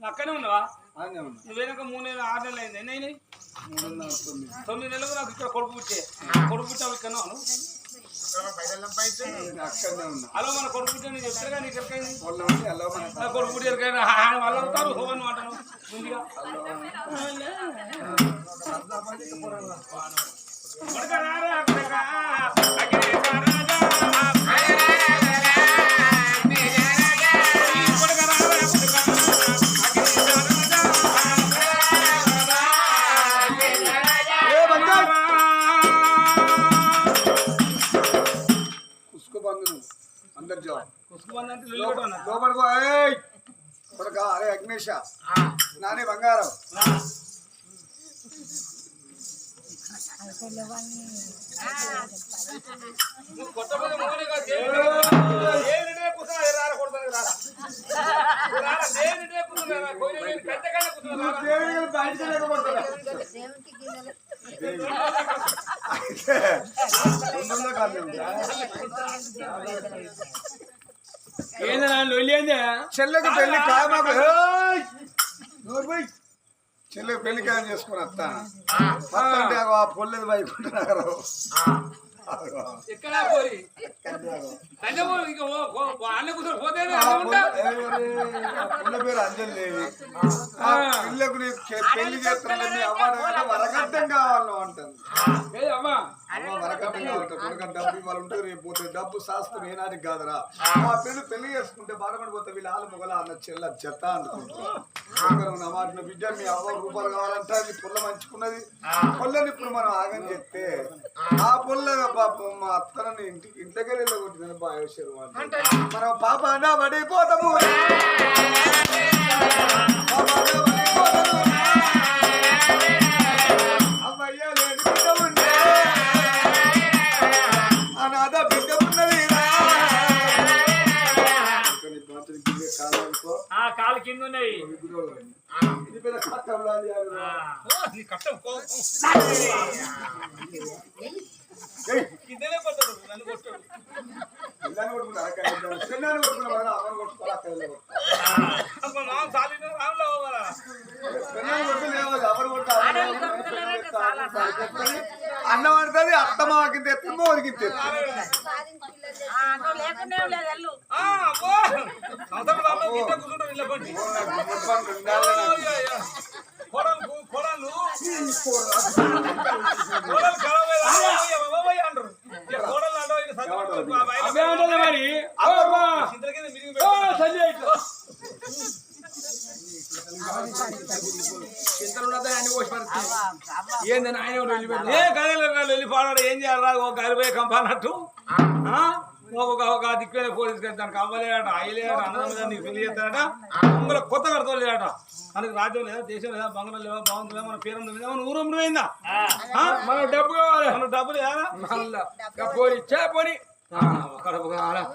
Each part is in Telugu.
అక్కడే ఉన్నావా? ఆనే ఉన్నా. నువ్వు వెనక మూడు నెలలు ఆరు నెలలు అయింది. ఎన్ని అయినాయి? తొమ్మిది. తొమ్మిది నెలలకు నాకు ఇక్కడ కొడుకు పుట్టే. కొడుకు పుట్టావు ఇక్కడ హలో మన కొడుకు పుట్టే నీకు చెప్తాగా నీకు ఎక్కడైంది వాళ్ళ ఉండి అలా మన నా కొడుకు పుట్టి ఎక్కడైనా వాళ్ళు అవుతారు హోవన్ మాటను ముందుగా. కొడుక ఏయ్! కొడక అరే అగ్నేష నానే బంగారం. నువ్వు చెల్లెకి పెళ్ళి పోయ్. చెల్లెకి పెళ్ళి ఖాయం చేసుకుని వస్తా. అంటే ఆ పొల్లెది వైకుంటున్నారు ఎక్కడా ఇక అన్న. పొల్ల- పేరు ఆ. పిల్లకు నీకు పెళ్ళి వరకట్టం కావాలి అమ్మా అమ్మ వరకట్టం కావాలి డబ్బు ఇవ్వాలి ఉంటే రేపు పోతే డబ్బు శాస్త్రం ఏనాటికి కాదురా. ఆ. పెళ్ళి పెళ్ళి చేసుకుంటే బాధపడిపోతే వీళ్ళ ఆలు మొగల అన్న చెల్ల చెత్త అనుకుంటారు నా మాట బిడ్డ మీ అవ్వ రూపాయలు కావాలంటే అది పుల్ల మంచుకున్నది. పొల్లని ఇప్పుడు మనం ఆగం చెప్తే ఆ. పొల్ల పాపం మా అత్తనని ఇంటికి ఇంట్లోకి వెళ్ళగొట్టిందని బాయోషరు మనం పాప పడిపోతాము. ఏయ్, కిందనే పడ్డాడు నన్ను కొట్టాడు. పిల్లని కొట్టుకుంటా, అక్కడ ఇద్దరు. చిన్నాన్ని కొట్టుకున్నా మరి అమ్మని కొట్టుకోవాలి, అక్కడ వెళ్ళి కొట్టుకోవాలి. అమ్మ మామ సాలిన రాములో పోవాలా? పిల్లని కొట్టుకుని లేవాలి, ఎవరు కొట్టు, ఎవరు కొట్టు, పిల్లని కొట్టు, అన్నం పడుతుంది. అన్నం పడుతుంది అత్తమ్మ కింద ఎత్తుంది మోదికి ఎత్తుంది ఆ, అమ్మో! అవతల రాములో కింద కూర్చుంటాడు ఇళ్ళ పండి. అయ్యో, అయ్యో. కోడలు కోడలు కోడలు ఖరాబ్ అయ్యి అయ్యో, బాబాయ్ అంటారు ఇక కోడలు అంటారు, ఇక సత్యం ఆ బయట మరి చింతల కింద మిరిగి పెడతారు. ఏందని ఆయన ఏ కథలు వెళ్ళి పాడాడు ఏం చేయాలరా ఒక గరిపోయే కంప అన్నట్టు. ఆ? ఒక ఒక దిక్కునే పోలీస్ దానికి అవ్వలేదట అయ్యలేదట అన్నదమ్ములు నీకు పెళ్ళి చేస్తాడట ఇందులో కొత్త కడతలేదట మనకి రాజ్యం లేదా దేశం లేదా బంగారం లేదా బాగుంది లేదా మన పేరు లేదా మన ఊరు పోయిందా మన డబ్బు కావాలి మన డబ్బులు లేదా? పోని చే పోని?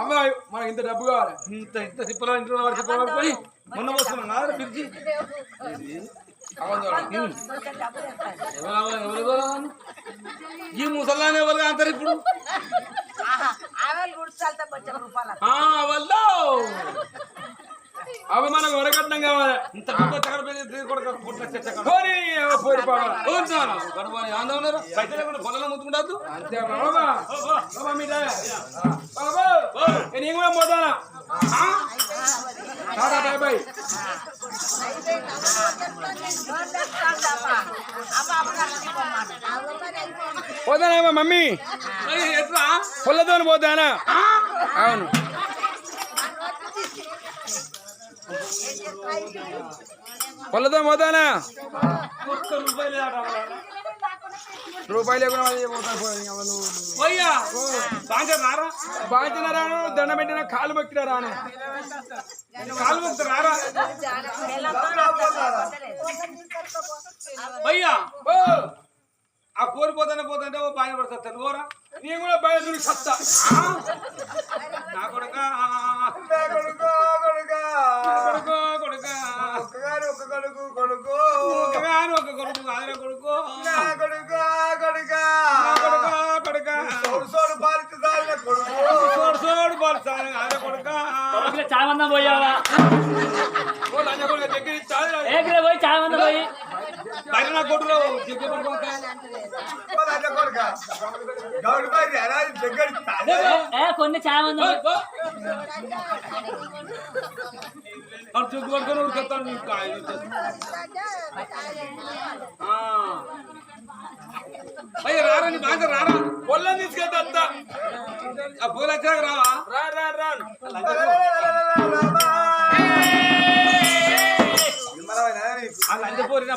అమ్మాయి మనకి ఇంత డబ్బు కావాలి? ఇంత ఇంత తిప్పలు ఇంట్లో వాడు తిప్పలు పడుకొని మొన్న పోస్తున్నాను నాదర పిలిచి. ఈ ముసలాన్ని ఎవరు అంటారు ఇప్పుడు అవి మనకు వరకట్నం కావాలి ఇంత డబ్బు ఎక్కడ పెరిగి కొడుకు పుట్ల చెత్త కాదు. పోని ఏవో పోరి పాడాలి ఉంచాను. గడపని ఆందోళన ఉన్నారు. పైసలు లేకుండా పొలంలో ముట్టుకుంటారు. అంతే బాబా ఓ, ఓ. బాబా మీ డాయ్. బాబా నేను కూడా పోతానా టాటా బాయ్ బాయ్ పోతానా మమ్మీ. ఏయ్, ఎట్లా? పొల్లతో పోతానా? అవును. పొల్లతో పోతానా? ఒక్క రూపాయి లేకుండా బాంచిన రాను దండ పెట్టిన కాలు మొక్కిన రాను. కాలు ముక్త రారా? భయ్యా ఆ కోరిపోతానే పోతుంటే ఓ బాగా పడుతుంది ఓరా నేను కూడా బయట సత్తా. నా కొడుక నా కొడుకు కొడుక. కొడుకు కొడుక. ఒక్కగారు ఒక్క కొడుకు కొడుకు. ఒకగాను ఒక కొడుకు ఆయన కొడుకు. నా కొడుకు కొడుక. నా కొడుక కొడుక. సోడు సోడు పాలించి దాని కొడుకు. సోడు సోడు పలుస్తాను ఆయన కొడుక. ఓ లంజ కూడా దగ్గర ఇచ్చా పోయి? బయట కొడుకా? ఏ కొన్ని చాలా మంది చెక్కి పడుకొని ఉడికెత్తాను నీకు అయ్య రారా నీ బాగా రారా. పొల్లని తీసుకెళ్తా ఆ పూలు వచ్చాక రావా? రా రా రా. ఆ లంచ పోరి నా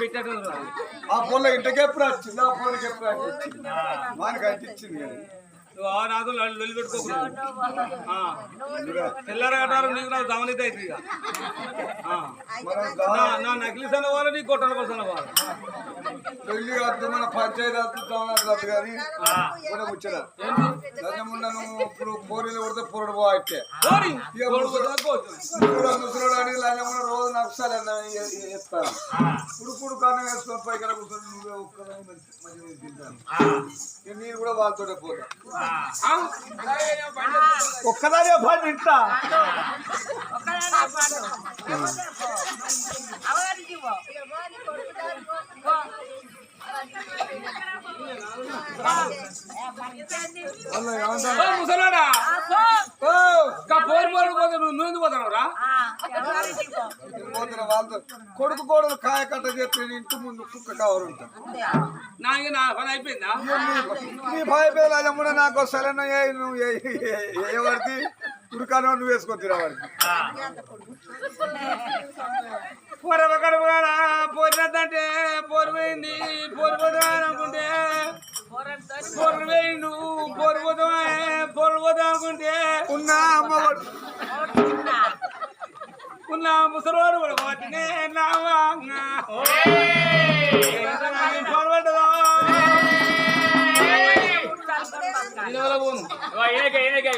పెట్టాడు ఆ పొల్ల ఇంటికి ఎప్పుడు వచ్చింది? ఆ పొలకి ఎప్పుడు వానికి అంటించింది. ఆ నాతో లొల్లి పెట్టుకోకూడదు ఆ. తెల్లార కట్టారు నీకు నాకు దమనిత అయితే ఇక. నా నా నకిలీస్ అన్న వాళ్ళు నీకు కొట్టడం కోసం వాళ్ళు. పెళ్ళి వద్దు మన పంచాయతీ వద్దు కానీ కూడా ముచ్చట నువ్వు ఇప్పుడు పోరీలు కొడితే పొరడు పోవట్టే. ముసలోడు అని లజముండ రోజు నక్సాలు చెప్తాను ఇప్పుడు ఇప్పుడు కన్నం వేసుకొని పై కదా కూర్చొని నువ్వే మంచి తింటాను నేను కూడా వాళ్ళతోనే పోతా. ఆ? ఒక్కదానే పని తింటా. ముసలాడా పోరు పోరు పోతే నువ్వు నువ్వు ఎందుకు పోతున్నావు రా పోతున్న వాళ్ళతో కొడుకు కోడలు కాయ కట్ట చెప్పి ఇంటి ముందు కుక్క కవర్ ఉంటాం నా పని అయిపోయిందా నీ భయ పేరు అజమ్ముడ నాకు సరైన నువ్వు ఎవరికి ఉరికాను నువ్వు వేసుకొని తినవాడికి పొరవ కడుపుగాడా పోరినద్దంటే పోరు పోయింది పోరు పోతా అనుకుంటే. పొరు వేయిండు పొరు పోతామా పొరు పోతా అనుకుంటే. ఉన్న అమ్మవాడు ఉన్న ముసలోడు కూడా వాటినే నావాంగా పొరు పడ్డదా నిలవల పోను ఏక ఏక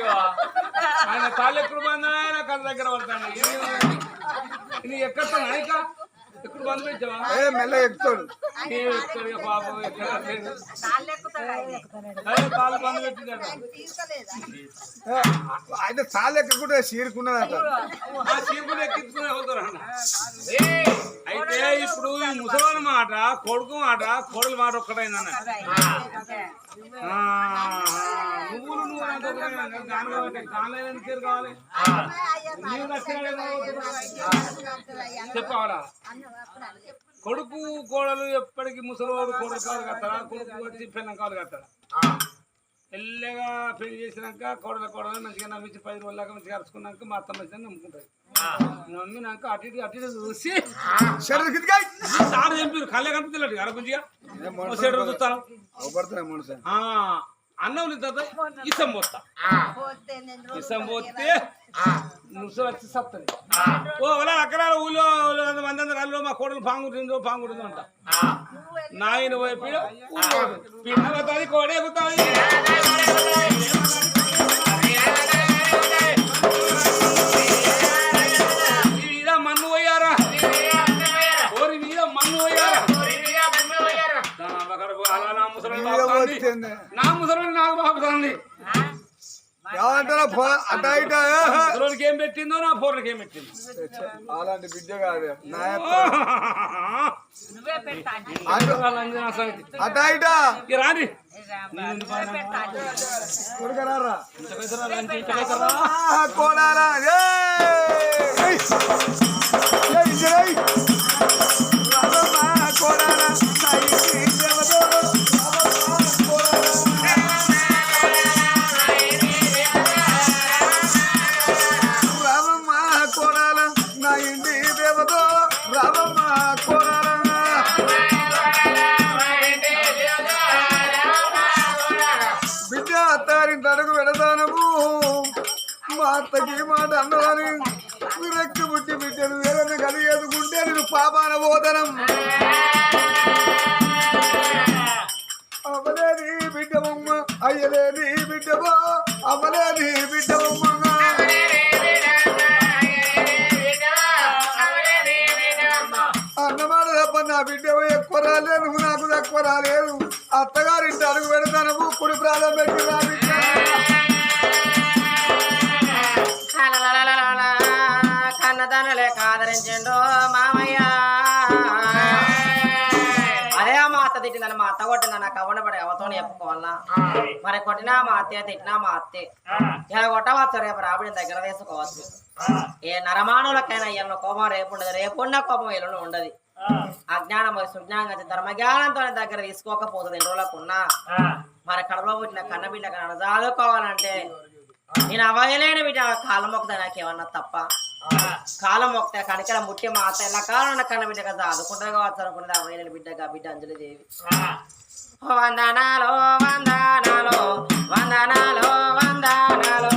ఆయన కాళ్ళు ఎక్కడ బంధం? ఆయన కళ్ళ దగ్గర పడతాను ఎక్కడ బంధు పెట్టావా ఏ మెల్ల ఎక్కుతాడు. ఇక పాపం ఎక్కడ? బంధు పెట్టిందట? ఆయన చాలా ఎక్కకుంటే చీరుకున్నదట. ఆ చీపులు ఎక్కించుకుని వెళ్తారు అన్న. మాట కొడుకు మాట కోడలు మాట ఒక్కటైందన్న ఆ, నువ్వులు నువ్వు కావాలి? చెప్పావరా కొడుకు కోడలు ఎప్పటికీ ముసలోడు కొడుకు కాలు కట్టారా కొడుకు వచ్చి పెన్న కాలు కట్టారా ఎల్లగా పెళ్ళి చేసినాక కోడల కోడలు మంచిగా నమ్మించి పది రోజులాగా మంచిగా అరుచుకున్నాక మా అత్త మంచిగా నమ్ముకుంటాయి నమ్మినాక అటు ఇటు అటు ఇటు చూసి తాడు చంపారు కళ్ళే కనిపించలేదు అరగుంజిగా సెడు చూస్తాను. అన్నం తర్వాత ఇసం పోతా ఇసం పోతే ముసలు వచ్చి సత్తది ఓ అలా అక్కడ ఊళ్ళో మంది అందరు అల్లో మా కోడలు పాంగుతుందో పాంగుతుందో అంట నాయన పోయి పీడ పీడ కోడే నా ముసలి నాకు ఏ, పెట్టిందో నా పోర్లకి ఏం పెట్టింది. అలాంటి బిడ్డ కాదు. నా యొక్క వాళ్ళ అంజనా సంగతి. అట ఇట ఇక రాని. కొడుకరారా? ఇంత పైసలు మా అత్తకి మాట అన్నదని విరక్తి పుట్టి బిడ్డను వేరే కలిగేదుకుంటే నేను పాపాన పోతనం. అమ్మలేని బిడ్డమ్మ అయ్యలేని బిడ్డమో అమ్మలేని బిడ్డమ్మ అన్నమాట తప్ప నా బిడ్డ ఎక్కువ రాలేదు నువ్వు నాకు తక్కువ రాలేదు. అత్తగారింటి అడుగు పెడతాను కుడి ప్రాణం పెట్టి నా బిడ్డ. కన్నదనులే కాదరించిండు మామయ్య. అదే మా అత్త తిట్టిందని మా అత్త కొట్టిందని నాకు అవ్వడబడి అవతోనే చెప్పుకోవాలా మరి కొట్టినా మా అత్తే తిట్టినా మా అత్తే. ఇలా కొట్టవచ్చు రేపు రాబడి దగ్గర వేసుకోవచ్చు. ఏ నరమానులకైనా ఇళ్ళ కోపం రేపు ఉండదు రేపు ఉన్న కోపం ఇల్లు ఉండదు. అజ్ఞానం సుజ్ఞానం ధర్మ జ్ఞానంతో దగ్గర తీసుకోకపోతుంది ఎన్ని రోజులకు ఉన్నా. మరి కడపలో పుట్టిన కన్నబిడ్డ కన్నా చదువుకోవాలంటే నేను అవయలేని బిడ్డ. కాలం మొక్కుతా నాకేమన్నా తప్ప. కాలం మొక్తా కనికల ముఖ్య మా అత్త ఎలా కాలం కన్న బిడ్డ కదా చదువుకుంటా కావచ్చు అనుకున్నది అవయలేని బిడ్డగా బిడ్డ అంజలి దేవి. వందనాలు వందనాలు వందనాలు వందనాలు.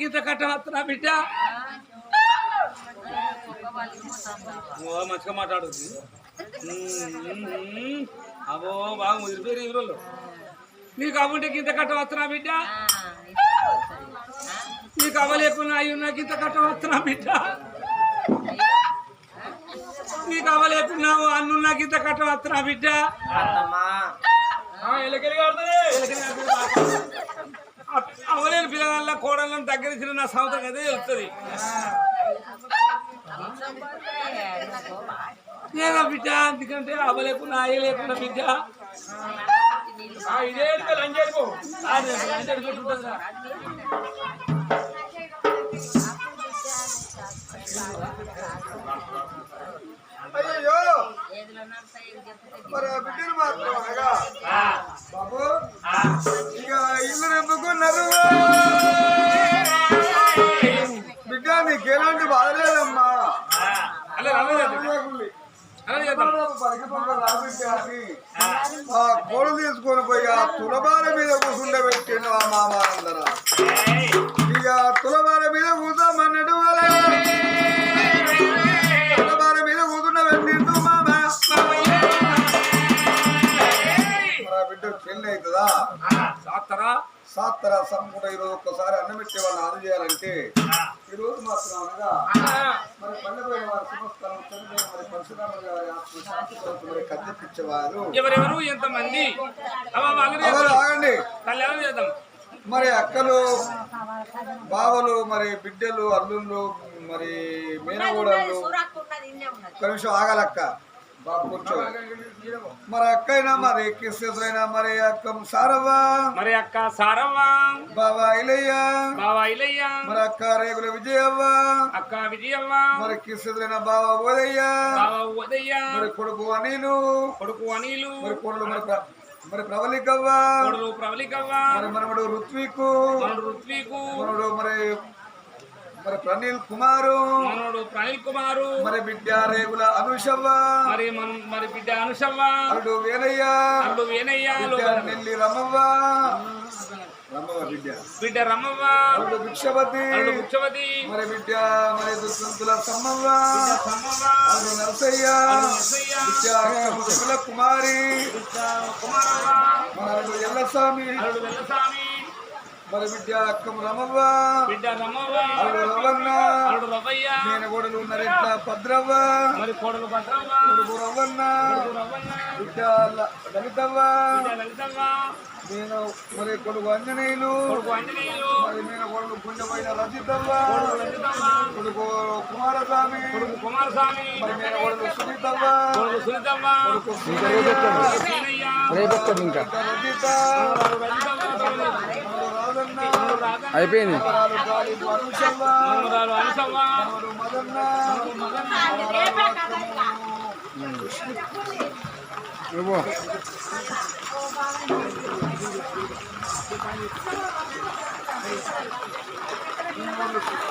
గీత కట్టవస్తున్నా బిడ్డ. మంచిగా మాట్లాడుతుంది అవో బాగా ముదిరిపోయారు ఈ రోజుల్లో నీకు అవ్వంటే గింత కట్టవస్తున్నా బిడ్డ. నీకు అవ్వలేకున్నా అయ్యున్నా గింత కట్టవస్తున్నా బిడ్డ. నీకు అవ్వలేకున్నా ఎప్పుడున్నావు అన్ను నాకు ఇంత కట్ట వస్తున్నా బిడ్డ. అత్తమ్మా. అవలేని పిల్లల కోడళ్ళని దగ్గర నా సంవత్సరం అదే వెళ్తుంది నేనా బిడ్డ ఎందుకంటే అవలేకుండా అయ్య లేకుండా బిడ్డ. ఇదే? అయ్యో మరి ఆ బిడ్డను మాత్రం బాబు ఇల్లు నింపుకున్నారు. బిడ్డ నీకు ఎలాంటి బాధ లేదమ్మా. ఆ కోడు తీసుకొని పోయి ఆ తులబాల మీద కూర్చుండే పెట్టిండు ఆ మామ అందరూ. ఇక తులబాల బిడ్డ పెళ్ళి అవుతుందా సాత్తరా? సాత్తర సంపుట ఈరోజు ఒక్కసారి అన్నం పెట్టే వాళ్ళని ఆదు చేయాలంటే ఈ రోజు మాత్రం అనగా మరి పల్లెపోయిన వారి శుభస్థలం చనిపోయిన మరి పరశురామ గారి ఆత్మ మరి కద్దెప్పించేవారు ఎవరెవరు? ఎంతమంది? ఆగండి. కళ్యాణం చేద్దాం. మరి అక్కలు బావలు మరి బిడ్డలు అల్లుళ్ళు మరి మేనగోడళ్ళు ఒక్క నిమిషం ఆగాలక్క. మరి అక్కైనా మరి కిస్సైనా మరి అక్క సారవ్వ. మరి అక్క సారవ్వ. బాబా ఇలయ్య. బావ ఇలయ్య. మరి అక్క రేగుల విజయవ్వ. అక్క విజయవ్వ. మరి కిస్సైన బాబా ఓదయ్య. బావ ఉదయ్య మరి కొడుకు అనిలు. కొడుకు అనిలు. మరి కొడులు మరి మరి ప్రవళికవ్వ. ప్రవళికవ్వ. మరి మనవడు ఋత్వికు. మనడు ఋత్వికు. మనవడు మరి మరి ప్రనీల్ కుమారు. మనడు ప్రణీల్ కుమారు. మరి బిడ్డ రేగుల అనుషవ్వ. మరి మరి బిడ్డ అనుషవ్వ. అల్లుడు వేనయ్య. అల్లు వేనయ్య నెల్లి రమవ్వ. రమవ్వ బిడ్డ బిడ్డ రమ్మవ్వ అల్లుడు భిక్షపతి అల్లు ముఖ్యవతి మరి బిడ్డ మరి దుస్సంతుల సమ్మవ్వ. సమ్మవ్వ. అల్లుడు నరసయ్య. నరసయ్య, బిడ్డ అక్కల కుమారి. కుమారవ్వ. అల్లుడు ఎల్లస్వామి. అల్లుడు మరి బిడ్డ అక్కము రమవ్వ. బిడ్డ రమ్మవ్వ అల్లుడు రవన్న అల్లుడు రవ్వయ్య నేను గోడలు నరెట్ల భద్రవ్వ. మరి కోడలు భద్రవ్వ. అల్లుడు రవన్న అల్లుడు రవ్వన్న బిడ్డ ల- లలితవ్వ. బిడ్డ లలితవ్వ. నేను మరి కొడుకు అంజనేయులు మరి నేను కొడుకు పుణ్యమైన రచితవ్వ కొడుకు కుమారస్వామి. కొడుకు కుమారస్వామి. మరి నేను కొడుకు సునీతవ్వ. కొడుకు సునీతవ్వ. కొడుకు సీనయ్య. రజిత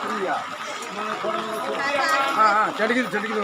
ప్రియ చెడికి చెడికి